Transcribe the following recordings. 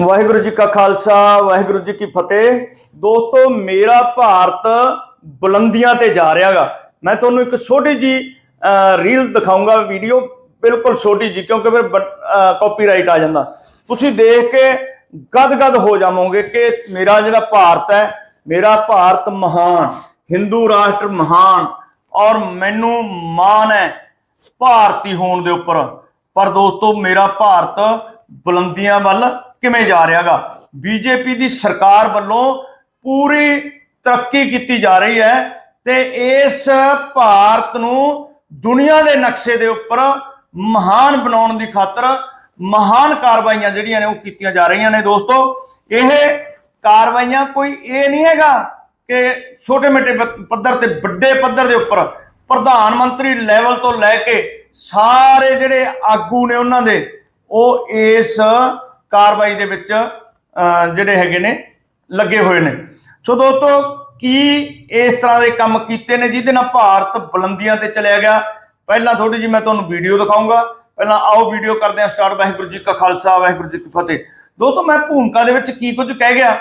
ਵਾਹਿਗੁਰੂ ਜੀ ਕਾ ਖਾਲਸਾ, ਵਾਹਿਗੁਰੂ ਜੀ ਕੀ ਫਤਿਹ। ਦੋਸਤੋ, ਮੇਰਾ ਭਾਰਤ ਬੁਲੰਦੀਆਂ ਤੇ ਜਾ ਰਿਹਾਗਾ। ਮੈਂ ਤੁਹਾਨੂੰ ਇੱਕ ਛੋਟੀ ਜੀ ਰੀਲ ਦਿਖਾਉਂਗਾ ਵੀਡੀਓ ਬਿਲਕੁਲ ਛੋਟੀ ਜੀ, ਕਿਉਂਕਿ ਫਿਰ ਕਾਪੀਰਾਈਟ ਆ ਜਾਂਦਾ। ਤੁਸੀਂ ਦੇਖ ਕੇ ਗਦ-ਗਦ ਹੋ ਜਾਵੋਗੇ ਕਿ ਮੇਰਾ ਜਿਹੜਾ ਭਾਰਤ ਹੈ, ਮੇਰਾ ਭਾਰਤ ਮਹਾਨ ਹਿੰਦੂ ਰਾਸ਼ਟਰ ਮਹਾਨ, ਔਰ ਮੈਨੂੰ ਮਾਣ ਹੈ ਭਾਰਤੀ ਹੋਣ ਦੇ ਉੱਪਰ। ਪਰ ਦੋਸਤੋ, ਮੇਰਾ ਭਾਰਤ ਬੁਲੰਦੀਆਂ ਵੱਲ ਕਿਵੇਂ ਜਾ ਰਿਹਾਗਾ? ਬੀਜੇਪੀ ਦੀ ਸਰਕਾਰ ਵੱਲੋਂ ਪੂਰੀ ਤਰੱਕੀ ਕੀਤੀ ਜਾ ਰਹੀ ਹੈ ਤੇ ਇਸ ਭਾਰਤ ਨੂੰ ਦੁਨੀਆ ਦੇ ਨਕਸ਼ੇ ਦੇ ਉੱਪਰ ਮਹਾਨ ਬਣਾਉਣ ਦੀ ਖਾਤਰ ਮਹਾਨ ਕਾਰਵਾਈਆਂ ਜਿਹੜੀਆਂ ਨੇ ਉਹ ਕੀਤੀਆਂ ਜਾ ਰਹੀਆਂ ਨੇ ਦੋਸਤੋ। ਇਹ ਕਾਰਵਾਈਆਂ ਕੋਈ ਇਹ ਨਹੀਂ ਹੈਗਾ ਕਿ ਛੋਟੇ ਮੋਟੇ ਪੱਧਰ ਤੇ ਵੱਡੇ ਪੱਧਰ ਦੇ ਉੱਪਰ ਪ੍ਰਧਾਨ ਮੰਤਰੀ ਲੈਵਲ ਤੋਂ ਲੈ ਕੇ ਸਾਰੇ ਜਿਹੜੇ ਆਗੂ ਨੇ ਉਹਨਾਂ ਦੇ, ਉਹ ਇਸ ਕਾਰਵਾਈ ਦੇ ਵਿੱਚ ਅਹ, ਜਿਹੜੇ ਹੈਗੇ ਨੇ ਲੱਗੇ ਹੋਏ ਨੇ। ਸੋ ਦੋਸਤੋ ਕੀ ਇਸ ਤਰ੍ਹਾਂ ਦੇ ਕੰਮ ਕੀਤੇ ਨੇ ਜਿਹਦੇ ਨਾਲ ਭਾਰਤ ਬੁਲੰਦੀਆਂ ਤੇ ਚਲਿਆ ਗਿਆ? ਪਹਿਲਾਂ ਥੋੜੀ ਜੀ ਮੈਂ ਤੁਹਾਨੂੰ ਵੀਡੀਓ ਦਿਖਾਉਂਗਾ ਪਹਿਲਾਂ ਆਓ ਵੀਡੀਓ ਕਰਦੇ ਹਾਂ ਸਟਾਰਟ। ਵਾਹਿਗੁਰੂ ਜੀ ਕਾ ਖਾਲਸਾ ਵਾਹਿਗੁਰੂ ਜੀ ਕੀ ਫਤਿਹ। ਦੋਸਤੋ ਮੈਂ ਭੂਮਿਕਾ ਦੇ ਵਿੱਚ ਕੀ ਕੁਝ ਕਹਿ ਗਿਆ?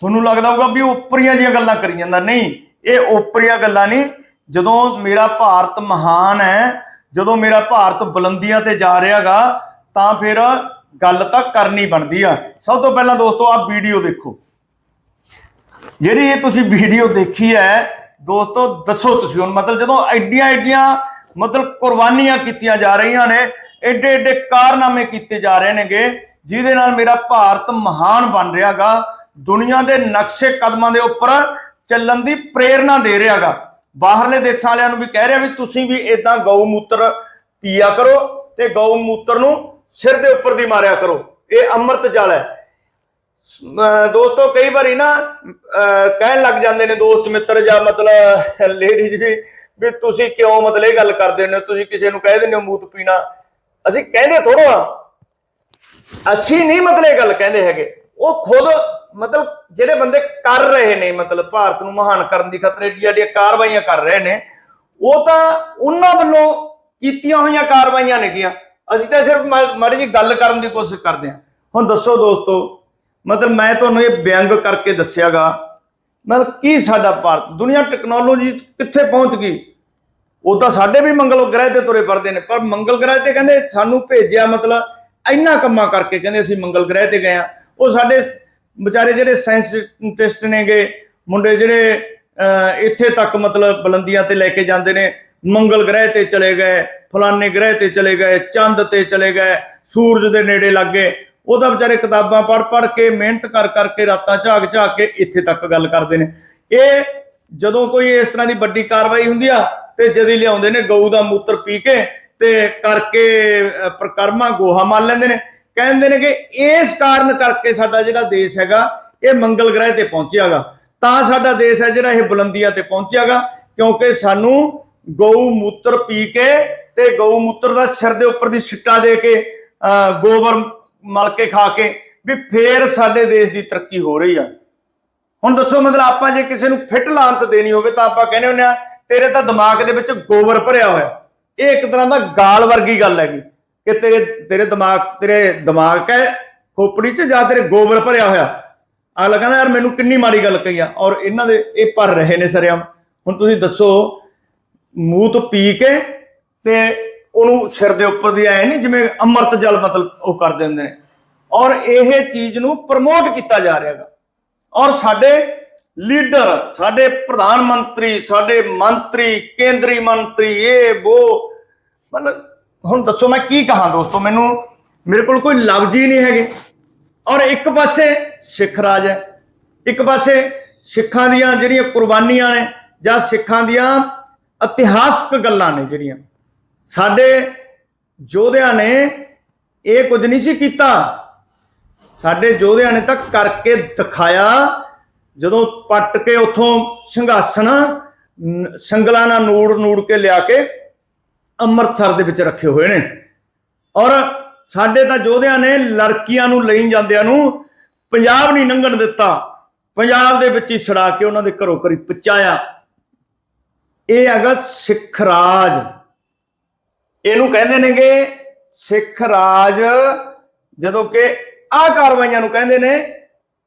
ਤੁਹਾਨੂੰ ਲੱਗਦਾ ਹੋਊਗਾ ਵੀ ਉਹ ਉੱਪਰੀਆਂ ਜੀਆਂ ਗੱਲਾਂ ਕਰੀ ਜਾਂਦਾ। ਨਹੀਂ ਇਹ ਉੱਪਰੀਆਂ ਗੱਲਾਂ ਨਹੀਂ। ਜਦੋਂ ਮੇਰਾ ਭਾਰਤ ਮਹਾਨ ਹੈ ਜਦੋਂ ਮੇਰਾ ਭਾਰਤ ਬੁਲੰਦੀਆਂ ਤੇ ਜਾ ਰਿਹਾਗਾ ਤਾਂ ਫਿਰ ਗੱਲ ਤਾਂ ਕਰਨੀ ਬਣਦੀ ਆ। ਸਭ ਤੋਂ ਪਹਿਲਾਂ ਦੋਸਤੋ, ਆਹ ਵੀਡੀਓ ਦੇਖੋ। ਜਿਹੜੀ ਇਹ ਤੁਸੀਂ ਵੀਡੀਓ ਦੇਖੀ ਹੈ, ਦੋਸਤੋ, ਦੱਸੋ ਤੁਸੀਂ ਹੁਣ। ਮਤਲਬ ਜਦੋਂ ਐਡੀਆਂ ਐਡੀਆਂ, ਮਤਲਬ ਕੁਰਬਾਨੀਆਂ ਕੀਤੀਆਂ ਜਾ ਰਹੀਆਂ ਨੇ, ਐਡੇ ਐਡੇ ਕਾਰਨਾਮੇ ਕੀਤੇ ਜਾ ਰਹੇ ਨੇਗੇ, ਜਿਹਦੇ ਨਾਲ ਮੇਰਾ ਭਾਰਤ ਮਹਾਨ ਬਣ ਰਿਹਾਗਾ, ਦੁਨੀਆ ਦੇ ਨਕਸ਼ੇ ਕਦਮਾਂ ਦੇ ਉੱਪਰ ਚੱਲਣ ਦੀ ਪ੍ਰੇਰਣਾ ਦੇ ਰਿਹਾਗਾ। ਬਾਹਰਲੇ ਦੇਸ਼ਾਂ ਵਾਲਿਆਂ ਨੂੰ ਵੀ ਕਹਿ ਰਿਹਾ ਵੀ ਤੁਸੀਂ ਵੀ ਇਦਾਂ ਗਊ ਮੂਤਰ ਪੀਆ ਕਰੋ ਤੇ ਗਊ ਮੂਤਰ ਨੂੰ ਸਿਰ ਦੇ ਉੱਪਰ ਦੀ ਮਾਰਿਆ ਕਰੋ। ਇਹ ਅੰਮ੍ਰਿਤ ਜਲ ਹੈ। ਅਹ ਦੋਸਤੋ, ਕਈ ਵਾਰੀ ਨਾ, ਅਹ ਕਹਿਣ ਲੱਗ ਜਾਂਦੇ ਨੇ ਦੋਸਤ ਮਿੱਤਰ ਜਾਂ ਮਤਲਬ ਲੇਡੀਜ਼ ਵੀ ਵੀ ਤੁਸੀਂ ਕਿਉਂ ਮਤਲਬ ਇਹ ਗੱਲ ਕਰਦੇ ਹੋ ਤੁਸੀਂ ਕਿਸੇ ਨੂੰ ਕਹਿ ਦਿੰਦੇ ਹੋ ਮੂਤ ਪੀਣਾ। ਅਸੀਂ ਕਹਿੰਦੇ ਥੋੜੋ ਅਸੀਂ ਨਹੀਂ ਮਤਲਬ ਇਹ ਗੱਲ ਕਹਿੰਦੇ ਹੈਗੇ। ਉਹ ਖੁਦ ਮਤਲਬ ਜਿਹੜੇ ਬੰਦੇ ਕਰ ਰਹੇ ਨੇ, ਮਤਲਬ ਭਾਰਤ ਨੂੰ ਮਹਾਨ ਕਰਨ ਦੀ ਖਤਰੇ ਏਡੀਆਂ ਏਡੀਆਂ ਕਾਰਵਾਈਆਂ ਕਰ ਰਹੇ ਨੇ, ਉਹ ਤਾਂ ਉਹਨਾਂ ਵੱਲੋਂ ਕੀਤੀਆਂ ਹੋਈਆਂ ਕਾਰਵਾਈਆਂ ਨੇਗੀਆਂ। ਅਸੀਂ ਤਾਂ ਸਿਰਫ ਮਾੜੀ ਜੀ ਗੱਲ ਕਰਨ ਦੀ ਕੋਸ਼ਿਸ਼ ਕਰਦੇ ਹਾਂ। ਹੁਣ ਦੱਸੋ ਦੋਸਤੋ ਮਤਲਬ ਮੈਂ ਤੁਹਾਨੂੰ ਇਹ ਵਿਅੰਗ ਕਰਕੇ ਦੱਸਿਆਗਾ ਮਤਲਬ ਕੀ ਸਾਡਾ ਭਾਰਤ ਦੁਨੀਆ ਟੈਕਨੋਲੋਜੀ ਕਿੱਥੇ ਪਹੁੰਚ ਗਈ? ਉਹ ਤਾਂ ਸਾਡੇ ਵੀ ਮੰਗਲ ਗ੍ਰਹਿ ਤੇ ਤੁਰੇ ਫਿਰਦੇ ਨੇ ਪਰ ਮੰਗਲ ਗ੍ਰਹਿ ਤੇ ਕਹਿੰਦੇ ਸਾਨੂੰ ਭੇਜਿਆ ਮਤਲਬ ਇੰਨਾ ਕੰਮਾਂ ਕਰਕੇ ਕਹਿੰਦੇ ਅਸੀਂ ਮੰਗਲ ਗ੍ਰਹਿ ਤੇ ਗਏ ਆ ਉਹ ਸਾਡੇ ਵਿਚਾਰੇ ਜਿਹੜੇ ਸਾਇੰਟਿਸਟ ਨੇਗੇ ਮੁੰਡੇ ਜਿਹੜੇ ਅਹ, ਇੱਥੇ ਤੱਕ ਮਤਲਬ ਬੁਲੰਦੀਆਂ ਤੇ ਲੈ ਕੇ ਜਾਂਦੇ ਨੇ ਮੰਗਲ ਗ੍ਰਹਿ ਤੇ ਚਲੇ ਗਏ ਫਲਾਣੇ ਗ੍ਰਹਿ ਤੇ ਚਲੇ ਗਏ ਚੰਦ ਤੇ ਚਲੇ ਗਏ ਸੂਰਜ ਦੇ ਨੇੜੇ ਲੱਗ ਗਏ। ਉਹਦਾ ਵਿਚਾਰੇ ਕਿਤਾਬਾਂ ਪੜ੍ਹ ਪੜ੍ਹ ਕੇ ਮਿਹਨਤ ਕਰ ਕਰਕੇ ਰਾਤਾਂ ਝਾਕ ਝਾਕ ਕੇ ਇੱਥੇ ਤੱਕ ਗੱਲ ਕਰਦੇ ਨੇ। ਇਹ ਜਦੋਂ ਕੋਈ ਇਸ ਤਰ੍ਹਾਂ ਦੀ ਵੱਡੀ ਕਾਰਵਾਈ ਹੁੰਦੀ ਆ ਤੇ ਜਦੀ ਲਿਆਉਂਦੇ ਨੇ ਗਊ ਦਾ ਮੂਤਰ ਪੀ ਕੇ ਤੇ ਕਰਕੇ ਅਹ, ਪ੍ਰਕਰਮਾ ਗੋਹਾ ਮਾਰ ਲੈਂਦੇ ਨੇ। ਕਹਿੰਦੇ ਨੇ ਕਿ ਇਸ ਕਾਰਨ ਕਰਕੇ ਸਾਡਾ ਜਿਹੜਾ ਦੇਸ਼ ਹੈਗਾ ਇਹ ਮੰਗਲ ਗ੍ਰਹਿ ਤੇ ਪਹੁੰਚਿਆਗਾ। ਤਾਂ ਸਾਡਾ ਦੇਸ਼ ਹੈ ਜਿਹੜਾ ਇਹ ਬੁਲੰਦੀਆਂ ਤੇ ਪਹੁੰਚਿਆਗਾ ਕਿਉਂਕਿ ਸਾਨੂੰ ਗਊ ਮੂਤਰ ਪੀ ਕੇ ਤੇ ਗਊ ਮੂਤਰ ਦਾ ਸਿਰ ਦੇ ਉੱਪਰ ਦੀ ਸਿੱਟਾ ਦੇ ਕੇ ਅਹ, ਗੋਬਰ ਮਲ ਕੇ ਖਾ ਕੇ ਵੀ ਫੇਰ ਸਾਡੇ ਦੇਸ਼ ਦੀ ਤਰੱਕੀ ਹੋ ਰਹੀ ਆ। ਹੁਣ ਦੱਸੋ ਮਤਲਬ ਆਪਾਂ ਜੇ ਕਿਸੇ ਨੂੰ ਫਿੱਟ ਲਾਂਤ ਦੇਣੀ ਹੋਵੇ ਤਾਂ ਆਪਾਂ ਕਹਿੰਦੇ ਹੁੰਦੇ ਆ ਤੇਰੇ ਤਾਂ ਦਿਮਾਗ ਦੇ ਵਿੱਚ ਗੋਬਰ ਭਰਿਆ ਹੋਇਆ। ਇਹ ਇੱਕ ਤਰ੍ਹਾਂ ਦਾ ਗਾਲ ਵਰਗੀ ਗੱਲ ਹੈਗੀ ਕਿ ਤੇਰੇ ਤੇਰੇ ਦਿਮਾਗ ਤੇਰੇ ਦਿਮਾਗ ਹੈ ਖੋਪੜੀ 'ਚ ਜਾਂ ਤੇਰੇ ਗੋਬਰ ਭਰਿਆ ਹੋਇਆ। ਅਗਲਾ ਕਹਿੰਦਾ ਯਾਰ ਮੈਨੂੰ ਕਿੰਨੀ ਮਾੜੀ ਗੱਲ ਕਹੀ ਆ। ਔਰ ਇਹਨਾਂ ਦੇ ਇਹ ਭਰ ਰਹੇ ਨੇ ਸਰਿਆਮ। ਹੁਣ ਤੁਸੀਂ ਦੱਸੋ ਮੂੰਹ ਤੋਂ ਪੀ ਕੇ ਤੇ ਉਹਨੂੰ ਸਿਰ ਦੇ ਉੱਪਰ ਦੀ ਐ ਨਹੀਂ ਜਿਵੇਂ ਅੰਮ੍ਰਿਤ ਜਲ ਮਤਲਬ ਉਹ ਕਰ ਦਿੰਦੇ ਨੇ। ਔਰ ਇਹ ਚੀਜ਼ ਨੂੰ ਪ੍ਰਮੋਟ ਕੀਤਾ ਜਾ ਰਿਹਾ ਹੈਗਾ। ਔਰ ਸਾਡੇ ਲੀਡਰ ਸਾਡੇ ਪ੍ਰਧਾਨ ਮੰਤਰੀ, ਸਾਡੇ ਮੰਤਰੀ, ਕੇਂਦਰੀ ਮੰਤਰੀ, ਇਹ ਉਹ ਮਤਲਬ ਹੁਣ ਦੱਸੋ ਮੈਂ ਕੀ ਕਹਾਂ ਦੋਸਤੋ, ਮੈਨੂੰ ਮੇਰੇ ਕੋਲ ਕੋਈ ਲਫ਼ਜ਼ ਹੀ ਨਹੀਂ ਹੈਗੇ। ਔਰ ਇੱਕ ਪਾਸੇ ਸਿੱਖ ਰਾਜ ਹੈ, ਇੱਕ ਪਾਸੇ ਸਿੱਖਾਂ ਦੀਆਂ ਜਿਹੜੀਆਂ ਕੁਰਬਾਨੀਆਂ ਨੇ ਜਾਂ ਸਿੱਖਾਂ ਦੀਆਂ ਇਤਿਹਾਸਕ ਗੱਲਾਂ ਨੇ ਜਿਹੜੀਆਂ। ਸਾਡੇ ਯੋਧਿਆਂ ਨੇ ਇਹ ਕੁਝ ਨਹੀਂ ਸੀ ਕੀਤਾ। ਸਾਡੇ ਯੋਧਿਆਂ ਨੇ ਤਾਂ ਕਰਕੇ ਦਿਖਾਇਆ, ਜਦੋਂ ਪੱਟ ਕੇ ਉਥੋਂ ਸਿੰਘਾਸਣ, ਨ- ਸੰਗਲਾਂ ਨਾਲ ਨੂੜ ਨੂੜ ਕੇ ਲਿਆ ਕੇ ਅੰਮ੍ਰਿਤਸਰ ਦੇ ਵਿੱਚ ਰੱਖੇ ਹੋਏ ਨੇ। ਔਰ ਸਾਡੇ ਤਾਂ ਯੋਧਿਆਂ ਨੇ ਲੜਕੀਆਂ ਨੂੰ ਲਈ ਜਾਂਦਿਆਂ ਨੂੰ ਪੰਜਾਬ ਨਹੀਂ ਲੰਘਣ ਦਿੱਤਾ। ਪੰਜਾਬ ਦੇ ਵਿੱਚ ਹੀ ਛੜਾ ਕੇ ਉਹਨਾਂ ਦੇ ਘਰੋਂ ਘਰੀ ਪਹੁੰਚਾਇਆ। ਇਹ ਹੈਗਾ ਸਿੱਖ ਰਾਜ। ਇਹਨੂੰ ਕਹਿੰਦੇ ਨੇਗੇ ਸਿੱਖ ਰਾਜ, ਜਦੋਂ ਕਿ ਆਹ ਕਾਰਵਾਈਆਂ ਨੂੰ ਕਹਿੰਦੇ ਨੇ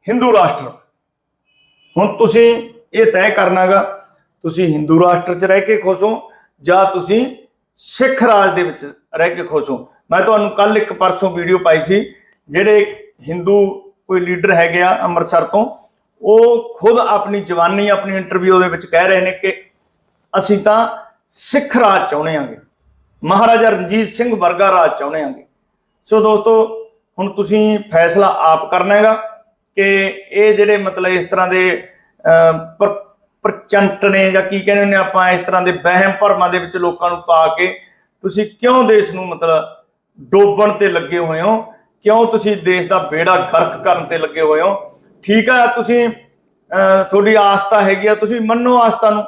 ਹਿੰਦੂ ਰਾਸ਼ਟਰ। ਹੁਣ ਤੁਸੀਂ ਇਹ ਤੈਅ ਕਰਨਾਗਾ, ਤੁਸੀਂ ਹਿੰਦੂ ਰਾਸ਼ਟਰ 'ਚ ਰਹਿ ਕੇ ਖੁਸ਼ ਹੋ ਜਾਂ ਤੁਸੀਂ ਸਿੱਖ ਰਾਜ ਦੇ ਵਿੱਚ ਰਹਿ ਕੇ ਖੁਸ਼ ਹੋ? ਮੈਂ ਤੁਹਾਨੂੰ ਕੱਲ ਇੱਕ ਪਰਸੋਂ ਵੀਡੀਓ ਪਾਈ ਸੀ, ਜਿਹੜੇ ਹਿੰਦੂ ਕੋਈ ਲੀਡਰ ਹੈਗੇ ਆ ਅੰਮ੍ਰਿਤਸਰ ਤੋਂ, ਉਹ ਖੁਦ ਆਪਣੀ ਜਵਾਨੀ, ਆਪਣੀ ਇੰਟਰਵਿਊ ਦੇ ਵਿੱਚ ਕਹਿ ਰਹੇ ਨੇ ਕਿ ਅਸੀਂ ਤਾਂ ਸਿੱਖ ਰਾਜ ਚਾਹੁੰਦੇ ਆਂਗੇ ਮਹਾਰਾਜਾ ਰਣਜੀਤ ਸਿੰਘ ਵਰਗਾ ਰਾਜ ਚਾਹੁੰਦੇ ਆਂਗੇ ਸੋ ਦੋਸਤੋ ਹੁਣ ਤੁਸੀਂ ਫੈਸਲਾ ਆਪ ਕਰਨਾ ਹੈਗਾ ਕਿ ਇਹ ਜਿਹੜੇ ਮਤਲਬ ਇਸ ਤਰ੍ਹਾਂ ਦੇ ਅਹ, ਪ੍ਰ- ਪ੍ਰਚੰਟ ਨੇ ਜਾਂ ਕੀ ਕਹਿੰਦੇ ਨੇ ਆਪਾਂ ਇਸ ਤਰ੍ਹਾਂ ਦੇ ਵਹਿਮ ਭਰਮਾਂ ਦੇ ਵਿੱਚ ਲੋਕਾਂ ਨੂੰ ਪਾ ਕੇ ਤੁਸੀਂ ਕਿਉਂ ਦੇਸ਼ ਨੂੰ ਮਤਲਬ ਡੋਬਣ ਤੇ ਲੱਗੇ ਹੋਏ ਹੋ? ਕਿਉਂ ਤੁਸੀਂ ਦੇਸ਼ ਦਾ ਬੇੜਾ ਗਰਕ ਕਰਨ ਤੇ ਲੱਗੇ ਹੋਏ ਹੋ? ਠੀਕ ਆ ਤੁਸੀਂ ਅਹ, ਤੁਹਾਡੀ ਆਸਥਾ ਹੈਗੀ ਆ ਤੁਸੀਂ ਮੰਨੋ ਆਸਥਾ ਨੂੰ।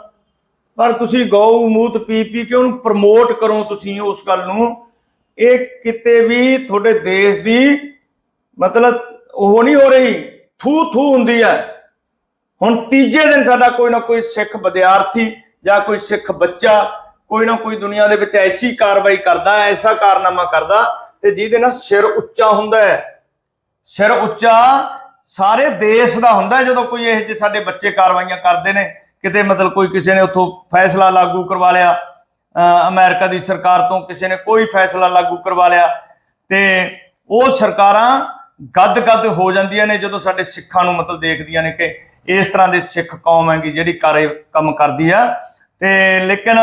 ਪਰ ਤੁਸੀਂ ਗਊ, ਮੂਤ, ਪੀ ਪੀ ਕੇ ਉਹਨੂੰ ਪ੍ਰਮੋਟ ਕਰੋ ਤੁਸੀਂ ਉਸ ਗੱਲ ਨੂੰ। ਇਹ ਕਿਤੇ ਵੀ ਤੁਹਾਡੇ ਦੇਸ਼ ਦੀ ਮਤਲਬ ਉਹ ਨਹੀਂ ਹੋ ਰਹੀ ਥੂ ਥੂ ਹੁੰਦੀ ਹੈ। ਹੁਣ ਤੀਜੇ ਦਿਨ ਸਾਡਾ ਕੋਈ ਨਾ ਕੋਈ ਸਿੱਖ ਵਿਦਿਆਰਥੀ ਜਾਂ ਕੋਈ ਸਿੱਖ ਬੱਚਾ ਕੋਈ ਨਾ ਕੋਈ ਦੁਨੀਆ ਦੇ ਵਿੱਚ ਐਸੀ ਕਾਰਵਾਈ ਕਰਦਾ, ਐਸਾ ਕਾਰਨਾਮਾ ਕਰਦਾ ਤੇ ਜਿਹਦੇ ਨਾਲ ਸਿਰ ਉੱਚਾ ਹੁੰਦਾ ਹੈ। ਸਿਰ ਉੱਚਾ ਸਾਰੇ ਦੇਸ਼ ਦਾ ਹੁੰਦਾ ਜਦੋਂ ਕੋਈ ਇਹ ਜਿਹੇ ਸਾਡੇ ਬੱਚੇ ਕਾਰਵਾਈਆਂ ਕਰਦੇ ਨੇ। ਕਿਤੇ ਮਤਲਬ ਕੋਈ ਕਿਸੇ ਨੇ ਉੱਥੋਂ ਫੈਸਲਾ ਲਾਗੂ ਕਰਵਾ ਲਿਆ, ਅਹ ਅਮਰੀਕਾ ਦੀ ਸਰਕਾਰ ਤੋਂ ਕਿਸੇ ਨੇ ਕੋਈ ਫੈਸਲਾ ਲਾਗੂ ਕਰਵਾ ਲਿਆ, ਤੇ ਉਹ ਸਰਕਾਰਾਂ ਗੱਦ-ਗੱਦ ਹੋ ਜਾਂਦੀਆਂ ਨੇ ਜਦੋਂ ਸਾਡੇ ਸਿੱਖਾਂ ਨੂੰ ਮਤਲਬ ਦੇਖਦੀਆਂ ਨੇ ਕਿ ਇਸ ਤਰ੍ਹਾਂ ਦੇ ਸਿੱਖ ਕੌਮ ਹੈਗੀ ਜਿਹੜੀ ਕਾਰੇ ਕੰਮ ਕਰਦੀ ਆ। ਤੇ ਲੇਕਿਨ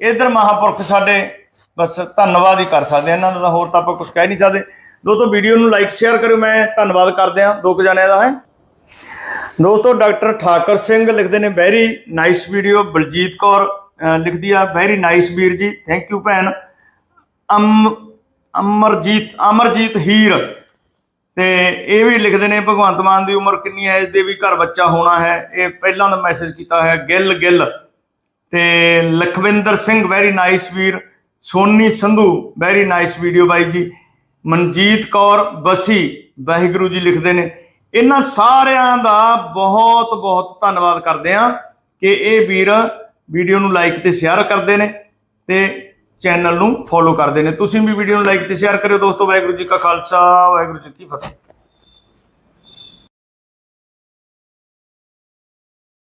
ਇਧਰ ਮਹਾਪੁਰਖ ਸਾਡੇ ਬਸ ਧੰਨਵਾਦ ਹੀ ਕਰ ਸਕਦੇ ਇਹਨਾਂ ਦਾ ਹੋਰ ਤਾਂ ਆਪਾਂ ਕੁਝ ਕਹਿ ਨਹੀਂ ਸਕਦੇ। ਦੋਸਤੋ, ਵੀਡੀਓ ਨੂੰ ਲਾਈਕ ਸ਼ੇਅਰ ਕਰਿਓ। ਮੈਂ ਧੰਨਵਾਦ ਕਰਦੇ ਆ ਦੋ ਕੁ ਜਣਿਆਂ ਦਾ ਹੈ। ਦੋਸਤੋ, ਡਾਕਟਰ ਠਾਕਰ ਸਿੰਘ ਲਿਖਦੇ ਨੇ, very nice video, Baljeet Kaur ਲਿਖਦੀ ਆ, ਵੈਰੀ ਨਾਈਸ ਵੀਰ ਜੀ, ਥੈਂਕ ਯੂ ਭੈਣ। ਅਮ, ਅਮਰਜੀਤ ਅਮਰਜੀਤ ਹੀਰ। ਤੇ ਇਹ ਵੀ ਲਿਖਦੇ ਨੇ, ਭਗਵੰਤ ਮਾਨ ਦੀ ਉਮਰ ਕਿੰਨੀ ਹੈ? ਇਸ ਦੇ ਵੀ ਘਰ ਬੱਚਾ ਹੋਣਾ ਹੈ। ਇਹ ਪਹਿਲਾਂ ਦਾ ਮੈਸੇਜ ਕੀਤਾ ਹੋਇਆ, ਗਿੱਲ ਗਿੱਲ। ਤੇ ਲਖਵਿੰਦਰ ਸਿੰਘ, ਵੈਰੀ ਨਾਈਸ ਵੀਰ। Soni Sandhu, very nice video ਬਾਈ ਜੀ। ਮਨਜੀਤ ਕੌਰ, ਬਸੀ। ਵਾਹਿਗੁਰੂ ਜੀ ਲਿਖਦੇ ਨੇ ਇਹਨਾਂ ਸਾਰਿਆਂ ਦਾ ਬਹੁਤ ਬਹੁਤ ਧੰਨਵਾਦ ਕਰਦੇ ਆ ਕਿ ਇਹ ਵੀਰ ਵੀਡੀਓ ਨੂੰ ਲਾਈਕ ਤੇ ਸ਼ੇਅਰ ਕਰਦੇ ਨੇ ਤੇ ਚੈਨਲ ਨੂੰ ਫੋਲੋ ਕਰਦੇ ਨੇ। ਤੁਸੀਂ ਵੀ ਵੀਡੀਓ ਨੂੰ ਲਾਈਕ ਤੇ ਸ਼ੇਅਰ ਕਰਿਓ ਦੋਸਤੋ, ਵਾਹਿਗੁਰੂ ਜੀ ਕਾ ਖਾਲਸਾ, ਵਾਹਿਗੁਰੂ ਜੀ ਕੀ ਫਤਿਹ।